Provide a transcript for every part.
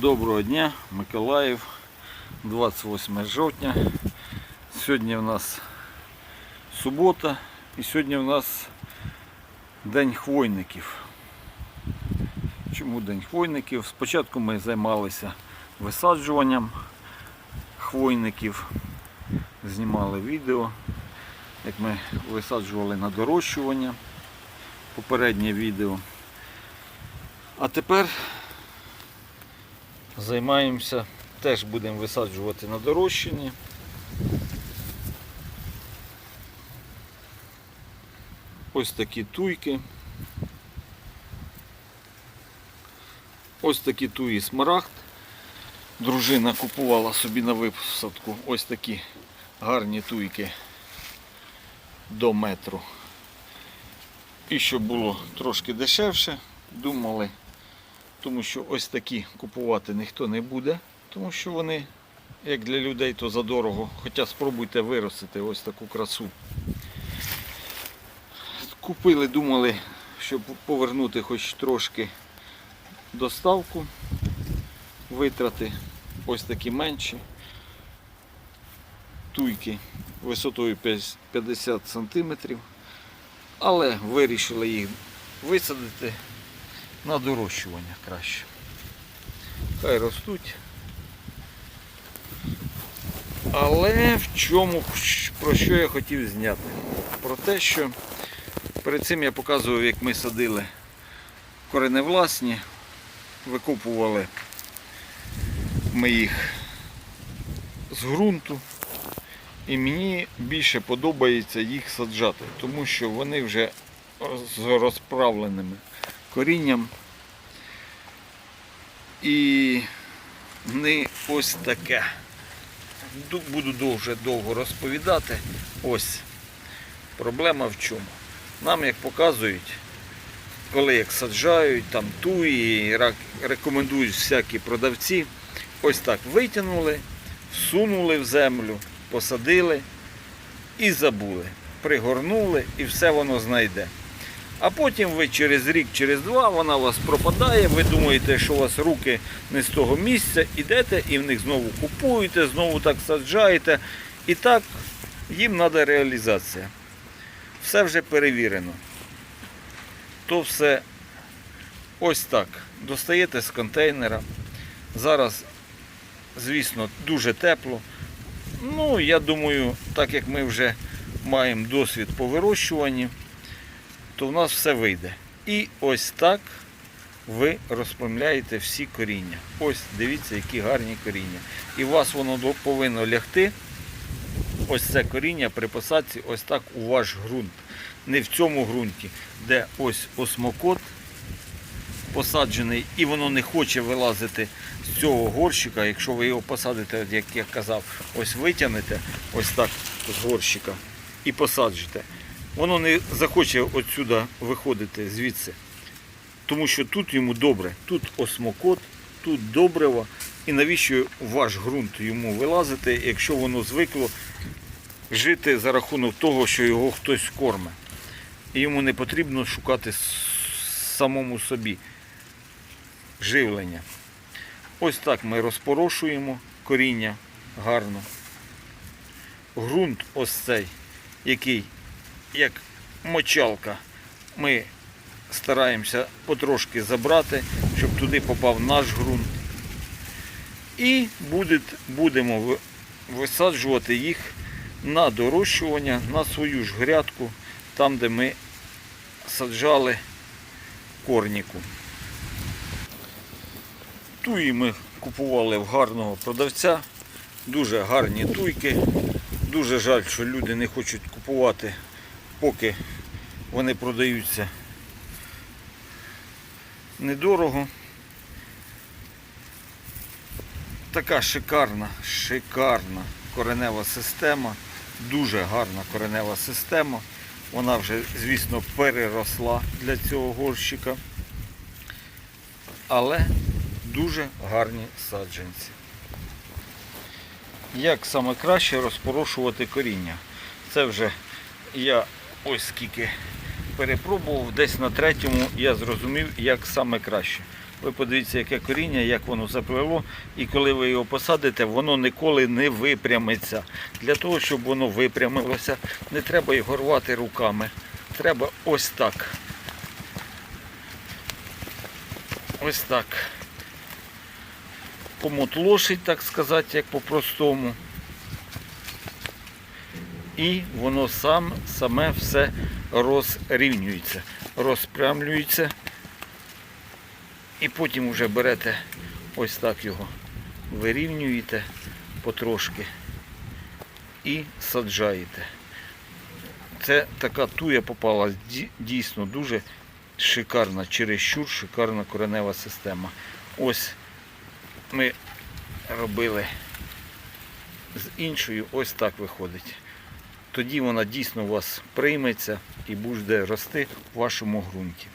Доброго дня, Миколаїв, 28 жовтня. Сьогодні в нас субота і сьогодні в нас День хвойників. Чому День хвойників? Спочатку ми займалися висаджуванням хвойників, знімали відео, як ми висаджували на дорощування, попереднє відео. А тепер Займаємося, теж будемо висаджувати на дорощині. Ось такі туйки. Ось такі туї смарагд. Дружина купувала собі на висадку ось такі гарні туйки до метру. І щоб було трошки дешевше, думали тому що ось такі купувати ніхто не буде, тому що вони, як для людей, то задорого. Хоча спробуйте виростити ось таку красу. Купили, думали, щоб повернути хоч трошки доставку, витрати ось такі менші. Туйки висотою 50 см, але вирішили їх висадити на дорощування краще. Хай ростуть. Але в чому, про що я хотів зняти? Про те, що перед цим я показував, як ми садили кореневласні, викопували ми їх з ґрунту. І мені більше подобається їх саджати, тому що вони вже з розправленими корінням. І не ось таке. Буду дуже довго розповідати. Ось проблема в чому. Нам, як показують, коли як саджають, там туї, рак- рекомендують всякі продавці, ось так витягнули, всунули в землю, посадили і забули. Пригорнули і все воно знайде. А потім ви через рік, через два вона у вас пропадає, ви думаєте, що у вас руки не з того місця, ідете і в них знову купуєте, знову так саджаєте. І так їм треба реалізація. Все вже перевірено. То все ось так. Достаєте з контейнера. Зараз, звісно, дуже тепло. Ну, я думаю, так як ми вже маємо досвід по вирощуванні, то в нас все вийде. І ось так ви розпрямляєте всі коріння. Ось дивіться, які гарні коріння. І у вас воно повинно лягти. Ось це коріння при посадці, ось так у ваш ґрунт. Не в цьому ґрунті, де ось осмокот посаджений, і воно не хоче вилазити з цього горщика. Якщо ви його посадите, як я казав, ось витягнете ось так з горщика і посаджите воно не захоче отсюди виходити звідси. Тому що тут йому добре, тут осмокот, тут добриво. І навіщо ваш ґрунт йому вилазити, якщо воно звикло жити за рахунок того, що його хтось корме. І йому не потрібно шукати самому собі живлення. Ось так ми розпорошуємо коріння гарно. Грунт ось цей, який як мочалка. Ми стараємося потрошки забрати, щоб туди попав наш ґрунт. І буде, будемо висаджувати їх на дорощування, на свою ж грядку, там, де ми саджали корніку. Туї ми купували в гарного продавця. Дуже гарні туйки. Дуже жаль, що люди не хочуть купувати поки вони продаються недорого. Така шикарна, шикарна коренева система, дуже гарна коренева система. Вона вже, звісно, переросла для цього горщика. Але дуже гарні саджанці. Як саме краще розпорошувати коріння? Це вже я ось скільки перепробував, десь на третьому я зрозумів, як саме краще. Ви подивіться, яке коріння, як воно заплело, і коли ви його посадите, воно ніколи не випрямиться. Для того, щоб воно випрямилося, не треба його рвати руками. Треба ось так. Ось так. Помотлошить, так сказати, як по-простому. І воно сам, саме все розрівнюється, розпрямлюється. І потім вже берете ось так його, вирівнюєте потрошки і саджаєте. Це така туя попалась ді- дійсно дуже шикарна, чересчур шикарна коренева система. Ось ми робили з іншою, ось так виходить. Тоді вона дійсно у вас прийметься і буде рости в вашому ґрунті.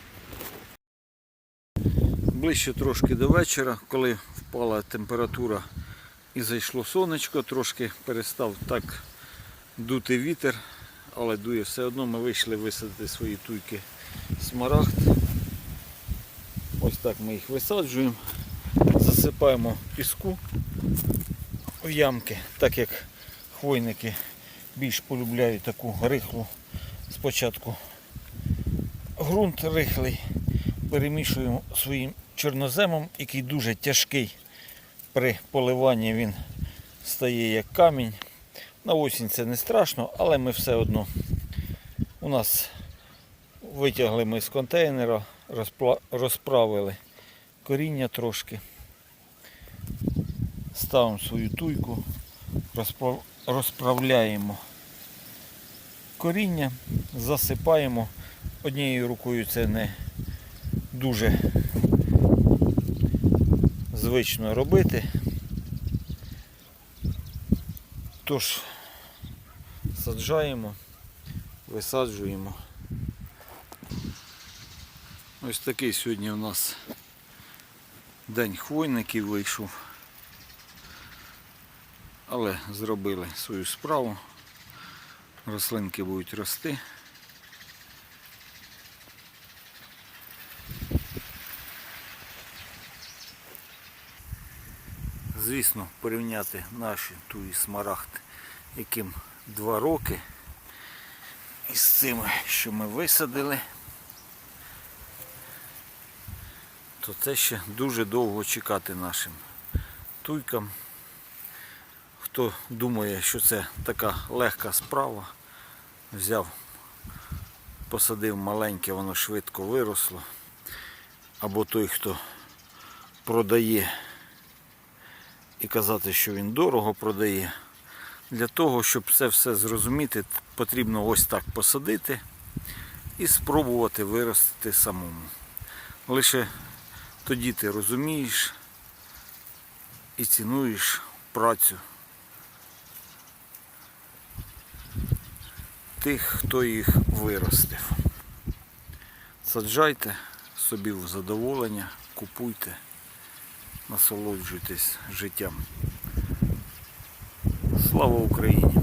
Ближче трошки до вечора, коли впала температура і зайшло сонечко, трошки перестав так дути вітер, але дує все одно. Ми вийшли висадити свої туйки смарагд. Ось так ми їх висаджуємо, засипаємо піску у ямки, так як хвойники більш полюбляють таку рихлу спочатку. Грунт рихлий перемішуємо своїм чорноземом, який дуже тяжкий. При поливанні він стає як камінь. На осінь це не страшно, але ми все одно у нас витягли ми з контейнера, розправили коріння трошки. Ставимо свою туйку, розправляємо коріння, засипаємо. Однією рукою це не дуже звично робити. Тож саджаємо, висаджуємо. Ось такий сьогодні у нас день хвойників вийшов. Але зробили свою справу. Рослинки будуть рости. Звісно, порівняти наші туї смарагд, яким два роки, із цими, що ми висадили, то це ще дуже довго чекати нашим туйкам. Хто думає, що це така легка справа, взяв, посадив маленьке, воно швидко виросло. Або той, хто продає і казати, що він дорого продає. Для того, щоб це все зрозуміти, потрібно ось так посадити і спробувати виростити самому. Лише тоді ти розумієш і цінуєш працю тих, хто їх виростив. Саджайте собі в задоволення, купуйте, насолоджуйтесь життям. Слава Україні!